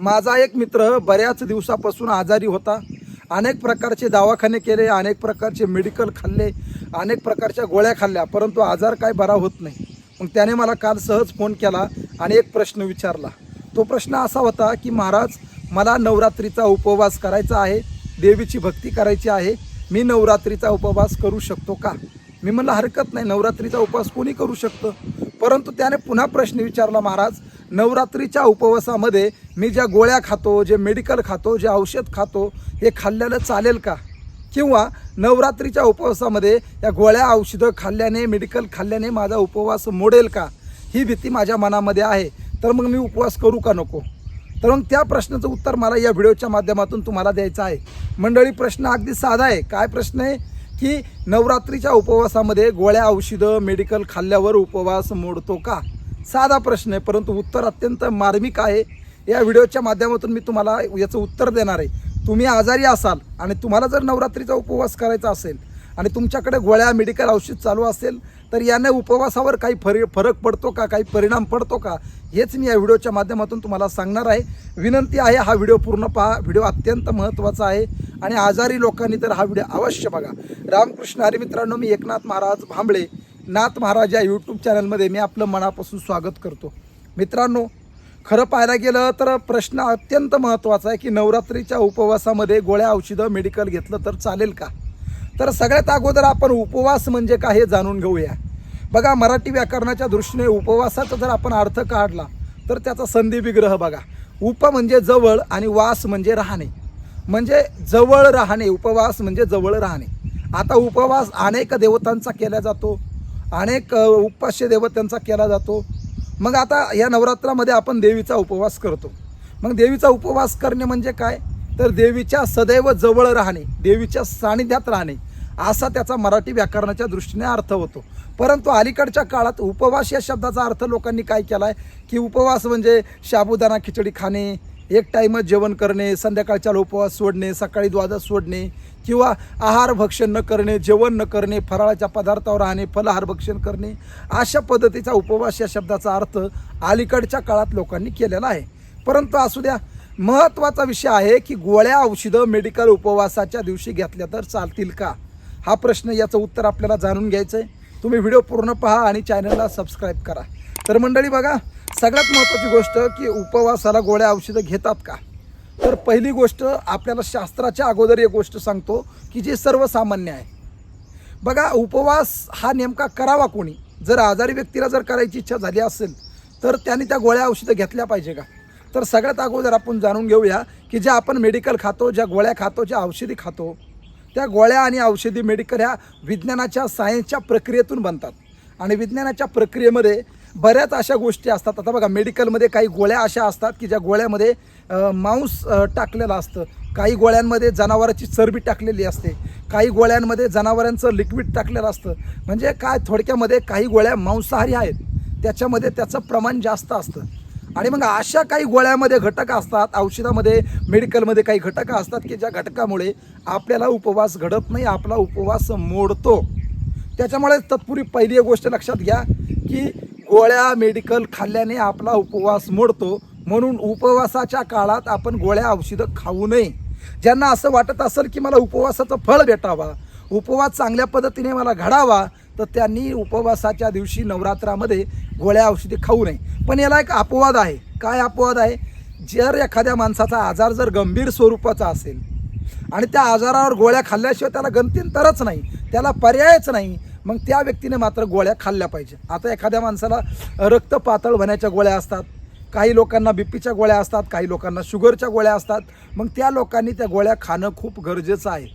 माझा एक मित्र बऱ्याच दिवसापासून आजारी होता. अनेक प्रकारचे दवाखाने केले अनेक प्रकारचे मेडिकल खाल्ले अनेक प्रकारच्या गोळ्या खाल्ल्या परंतु आजार काय बरा होत नाही. मग त्याने मला काल सहज फोन केला आणि एक प्रश्न विचारला. तो प्रश्न असा होता की महाराज मला नवरात्रीचा उपवास करायचा आहे देवीची भक्ती करायची आहे मी नवरात्रीचा उपवास करू शकतो का? मी म्हणलं हरकत नाही नवरात्रीचा उपवास कोणी करू शकतं? परंतु त्याने पुन्हा प्रश्न विचारला महाराज नवरात्रीच्या उपवासामध्ये मी ज्या गोळ्या खातो जे मेडिकल खातो जे औषध खातो हे खाल्ल्यानं चालेल का? किंवा नवरात्रीच्या उपवासामध्ये या गोळ्या औषधं खाल्ल्याने मेडिकल खाल्ल्याने माझा उपवास मोडेल का? ही भीती माझ्या मनामध्ये आहे. तर मग मी उपवास करू का नको? तर मग त्या प्रश्नाचं उत्तर मला या व्हिडिओच्या माध्यमातून तुम्हाला द्यायचं आहे. मंडळी प्रश्न अगदी साधा आहे. काय प्रश्न आहे? की नवरात्रीच्या उपवासामध्ये गोळ्या औषधं मेडिकल खाल्ल्यावर उपवास मोडतो का? साधा प्रश्न आहे परंतु उत्तर अत्यंत मार्मिक आहे. या व्हिडिओच्या माध्यमातून मी तुम्हाला याचं उत्तर देणार आहे. तुम्ही आजारी असाल आणि तुम्हाला जर नवरात्रीचा उपवास करायचा असेल आणि तुमच्याकडे गोळ्या मेडिकल औषध चालू असेल तर याने उपवासावर काही फर फरक पडतो का? काही परिणाम पडतो का? हेच मी या व्हिडिओच्या माध्यमातून तुम्हाला सांगणार आहे. विनंती आहे हा व्हिडिओ पूर्ण पहा. व्हिडिओ अत्यंत महत्त्वाचा आहे. आणि आजारी लोकांनी तर हा व्हिडिओ अवश्य बघा. रामकृष्ण हरी मित्रांनो मी एकनाथ महाराज भांबळे नाथ महाराज या यूट्यूब चॅनलमध्ये मी आपलं मनापासून स्वागत करतो. मित्रांनो खरं पाहायला गेलं तर प्रश्न अत्यंत महत्त्वाचा आहे की नवरात्रीच्या उपवासामध्ये गोळ्या औषधं मेडिकल घेतलं तर चालेल का? तर सगळ्यात अगोदर आपण उपवास म्हणजे काय हे जाणून घेऊया. बघा मराठी व्याकरणाच्या दृष्टीने उपवासाचा जर आपण अर्थ काढला तर त्याचा संधी विग्रह बघा. उप म्हणजे जवळ आणि वास म्हणजे राहणे. म्हणजे जवळ राहणे उपवास म्हणजे जवळ राहणे. आता उपवास अनेक देवतांचा केला जातो अनेक उपास्य देवतांचा केला जातो. मग आता या नवरात्रामध्ये आपण देवीचा उपवास करतो. मग देवीचा उपवास करणे म्हणजे काय? तर देवीच्या सदैव जवळ राहणे देवीच्या सानिध्यात राहणे असा त्याचा मराठी व्याकरणाच्या दृष्टीने अर्थ होतो. परंतु अलीकडच्या काळात उपवास या शब्दाचा अर्थ लोकांनी काय केला आहे की उपवास म्हणजे साबुदाणा खिचडी खाणे एक टाईमच जेवण करणे संध्याकाळच्या उपवास सोडणे सकाळी द्वादश सोडणे किंवा आहार भक्षण न करणे जेवण न करणे फराळाच्या पदार्थावर राहणे फलाहार भक्षण करणे अशा पद्धतीचा उपवास या शब्दाचा अर्थ अलीकडच्या काळात लोकांनी केलेला आहे. परंतु असू द्या महत्त्वाचा विषय आहे की गोळ्या औषधं मेडिकल उपवासाच्या दिवशी घेतल्या तर चालतील का? हा प्रश्न याचं उत्तर आपल्याला जाणून घ्यायचं आहे तुम्ही व्हिडिओ पूर्ण पहा आणि चॅनलला सबस्क्राईब करा. तर मंडळी बघा सगळ्यात महत्त्वाची गोष्ट की उपवासाला गोळ्या औषधं घेतात का? तर पहिली गोष्ट आपल्याला शास्त्राच्या अगोदर एक गोष्ट सांगतो की जे सर्वसामान्य आहे. बघा उपवास हा नेमका करावा कोणी? जर आजारी व्यक्तीला जर करायची इच्छा झाली असेल तर त्याने त्या गोळ्या औषधं घेतल्या पाहिजे का? तर सगळ्यात अगोदर आपण जाणून घेऊया की ज्या आपण मेडिकल खातो ज्या गोळ्या खातो ज्या औषधी खातो त्या गोळ्या आणि औषधी मेडिकल ह्या विज्ञानाच्या सायन्सच्या प्रक्रियेतून बनतात. आणि विज्ञानाच्या प्रक्रियेमध्ये बऱ्याच अशा गोष्टी असतात. आता बघा मेडिकलमध्ये काही गोळ्या अशा असतात की ज्या गोळ्यामध्ये मांस टाकलेलं असतं. काही गोळ्यांमध्ये जनावराची चरबी टाकलेली असते. काही गोळ्यांमध्ये जनावरांचं लिक्विड टाकलेलं असतं. म्हणजे काय थोडक्यामध्ये काही गोळ्या मांसाहारी आहेत. त्याच्यामध्ये त्याचं प्रमाण जास्त असतं. आणि मग अशा काही गोळ्यामध्ये घटक असतात औषधामध्ये मेडिकलमध्ये काही घटक असतात की ज्या घटकामुळे आपल्याला उपवास घडत नाही आपला उपवास मोडतो. त्याच्यामुळे तत्पूर्वी पहिली गोष्ट लक्षात घ्या की गोळ्या मेडिकल खाल्ल्याने आपला उपवास मोडतो. म्हणून उपवासाच्या काळात आपण गोळ्या औषधं खाऊ नये. ज्यांना असं वाटत असेल की मला उपवासाचं फळ भेटावा उपवास चांगल्या पद्धतीने मला घडावा तर त्यांनी उपवासाच्या दिवशी नवरात्रामध्ये गोळ्या औषधे खाऊ नये. पण याला एक अपवाद आहे. काय अपवाद आहे? जर एखाद्या माणसाचा आजार जर गंभीर स्वरूपाचा असेल आणि त्या आजारावर गोळ्या खाल्ल्याशिवाय त्याला गमतींतरच नाही त्याला पर्यायच नाही मग त्या व्यक्तीने मात्र गोळ्या खाल्ल्या पाहिजे. आता एखाद्या माणसाला रक्त पातळ होण्याच्या गोळ्या असतात काही लोकांना बीपीच्या गोळ्या असतात काही लोकांना शुगरच्या गोळ्या असतात. मग त्या लोकांनी त्या गोळ्या खाणं खूप गरजेचं आहे.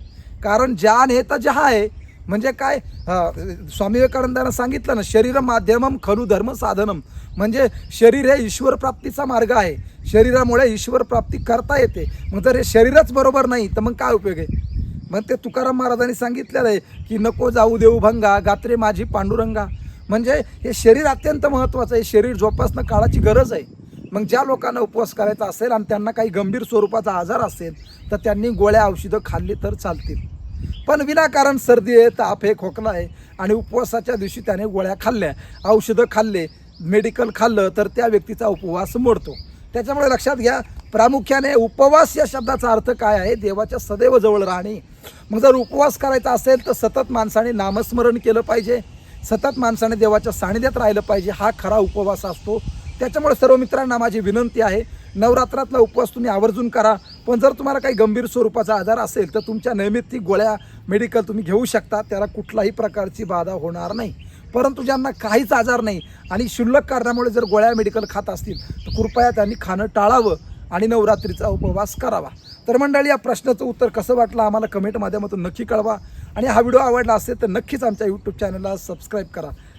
कारण ज्या नेता जहा आहे. म्हणजे काय स्वामी विवेकानंदांना सांगितलं ना शरीर माध्यमम खनु धर्म साधनम. म्हणजे शरीर हे ईश्वरप्राप्तीचा मार्ग आहे. शरीरामुळे ईश्वर प्राप्ती करता येते. मग जर हे शरीरच बरोबर नाही तर मग काय उपयोग आहे? मग ते तुकाराम महाराजांनी सांगितलेलं आहे की नको जाऊ देऊ भंगा गात्रे माझी पांडुरंगा. म्हणजे हे शरीर अत्यंत महत्त्वाचं आहे. शरीर जोपासणं काळाची गरज आहे. मग ज्या लोकांना उपवास करायचा असेल आणि त्यांना काही गंभीर स्वरूपाचा आजार असेल तर त्यांनी गोळ्या औषधं खाल्ली तर चालतील. पण विनाकारण सर्दी आहे ताप आहे खोकला आहे आणि उपवासाच्या दिवशी त्याने गोळ्या खाल्ल्या. औषधं खाल्ले मेडिकल खाल्लं तर त्या व्यक्तीचा उपवास मोडतो. त्याच्यामुळे लक्षात घ्या प्रामुख्याने उपवास या शब्दाचा अर्थ काय आहे? देवाच्या सदैव जवळ राहणे. मग जर उपवास करायचा असेल तर सतत माणसाने नामस्मरण केलं पाहिजे. सतत माणसाने देवाच्या सानिध्यात राहिलं पाहिजे. हा खरा उपवास असतो. त्याच्यामुळे सर्व मित्रांना माझी विनंती आहे नवरात्रातला उपवास तुम्ही आवर्जून करा. पण जर तुम्हाला काही गंभीर स्वरूपाचा आजार असेल तर तुमच्या नैमित्तिक गोळ्या मेडिकल तुम्ही घेऊ शकता. त्याला कुठलाही प्रकारची बाधा होणार नाही. परंतु ज्यांना काहीच आजार नाही आणि क्षुल्लक कारणामुळे जर गोळ्या मेडिकल खात असतील तर कृपया त्यांनी खाणं टाळावं. आणि नवरात्रीचा उपवास करावा. तर मंडळी या प्रश्नाचं उत्तर कसं वाटलं आम्हाला कमेंट माध्यमातून नक्की कळवा. आणि हा व्हिडिओ आवडला असेल तर नक्कीच आमच्या यूट्यूब चॅनलला सबस्क्राईब करा.